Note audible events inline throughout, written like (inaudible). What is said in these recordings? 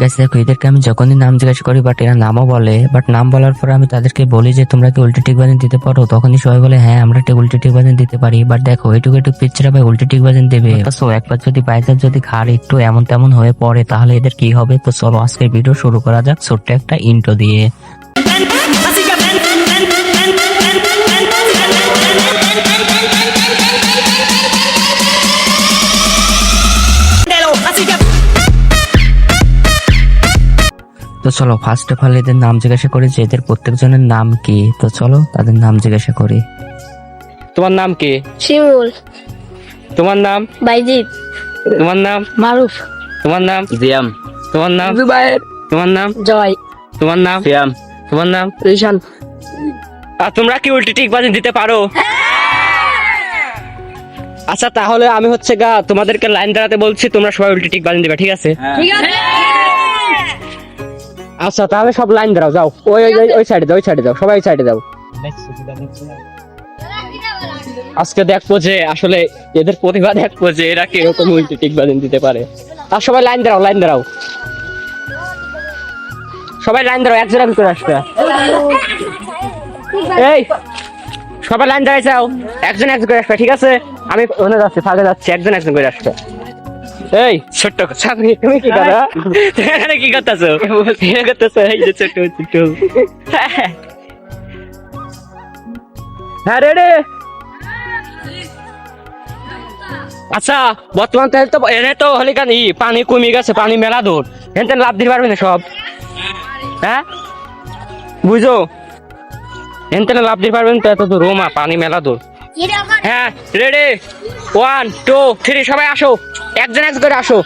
গাছ দেখো এদেরকে আমি যখনই নাম জিজ্ঞাসা করি বাট এরা নামও বলে বাট নাম বলার পর আমি তাদেরকে বলি যে তোমরা কি উল্টো ঠিক বাজান দিতে পারো? তখনই সবাই বলে হ্যাঁ আমরা ঠিক উল্টো টিক বাজান দিতে পারি। বাট দেখো এটুকু একটু পিচ্ছিরা ভাই উল্টো ঠিক বাজান দেবে। তো একবার যদি বাইসার যদি ঘাড় একটু এমন তেমন হয়ে পড়ে তাহলে এদের কি হবে? তো চলো আজকের ভিডিও শুরু করা যাক ছোট্ট একটা ইন্টো দিয়ে। চলো ফার্স্ট অফ অল এদের নাম জিজ্ঞাসা করি যে এদের প্রত্যেকজনের নাম কি? তো চলো তাদের নাম জিজ্ঞাসা করি। তোমার নাম কি? শিমুল। তোমার নাম? বাইজিৎ। তোমার নাম? মারুফ। তোমার নাম? জিয়াম। তোমার নাম? জুবাইর তোমার নাম? জয়। তোমার নাম? সিয়াম। তোমার নাম? রিশান। আর তোমরা কি উল্টি টিক বাজিয়ে দিতে পারো? আচ্ছা তাহলে আমি হচ্ছে গা তোমাদেরকে লাইন দাঁড়াতে বলছি তোমরা সবাই উল্টি টিক বাজিয়ে দিবে ঠিক আছে? ঠিক আছে। আচ্ছা তাহলে সব লাইন দাঁড়াও যাও। ওই ওই, ওই- সাইডে যাও, ওই সাইডে যাও, সবাই সাইডে যাও। আজকে দেখব যে আসলে এদের প্রতিভা দেখব যে এরা কীরকম উল্টি টিক বাজিয়ে দিতে পারে। আর সবাই লাইন দাঁড়াও লাইন দাঁড়াও সবাই লাইন দাঁড়াও একজন একজন করে আসবে। এই, সবাই লাইন দাঁড়াই যাও, একজন একজন করে আসবে, ঠিক আছে? আমি ওখানে যাচ্ছি, ফাঁকে যাচ্ছি, একজন একজন করে আসবে। এই ছোট্ট চাকরি তুমি কি করো তুমি এখানে কি করতেছো? করতেছো? এই যে ছোট্ট ছোট্ট। হ্যাঁ রেডি আচ্ছা বর্তমান তো এনে তো হলে কেন ই পানি কমে গেছে পানি মেলা দূর। এনতে লাভ দিতে পারবে না সব। হ্যাঁ? বুঝো? এনতে লাভ দিতে পারবেন তো এত দূর। রোমা পানি মেলা দূর। হ্যাঁ রেডি ওয়ান টু থ্রি সবাই আসো। একজন একজন করে আসো।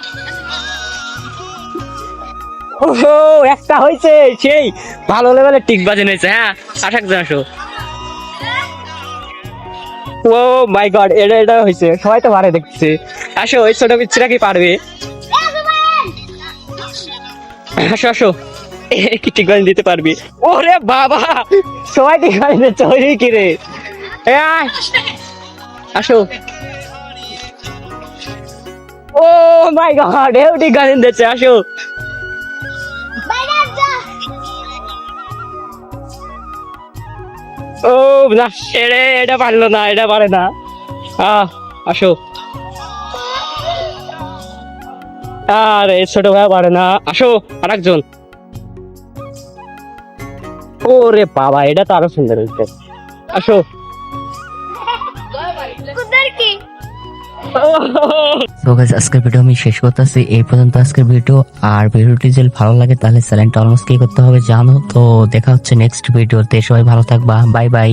ওহো, একটা হয়েছে, সেই। ভালো লেভেলের টিক বাজে নিয়েছে হ্যাঁ? আস, একজন আসো। ও মাই গড এটা এটা হয়েছে। সবাই তো পারে দেখছে আসো ওই ছোট পিচ্ছিরা কি পারবে? আসো আসো। কি টিক বাজে দিতে পারবি? ওরে বাবা! সবাই টিক বাজে দিচ্ছে, ওই কি রে। আসো। ও মাই গড টিক বাজে দিচ্ছে, আসো। ও, না এরে এটা পারল না, এটা পারে না। আহ, আসো। আরে, ছোট ভাই পারে না। আসো, আরেকজন। ওরে বাবা, এটা তো আরও সুন্দর হয়েছে। আসো। (laughs) তো গাইস আজকের ভিডিও আমি শেষ করতেছি। এই পর্যন্ত আজকের ভিডিও আর ভিডিওটি যদি ভালো লাগে, তাহলে চ্যানেলটা অলমোস্ট কি করতে হবে জানো। তো দেখা হচ্ছে নেক্সট ভিডিওতে সবাই ভালো থাকবা। Bye bye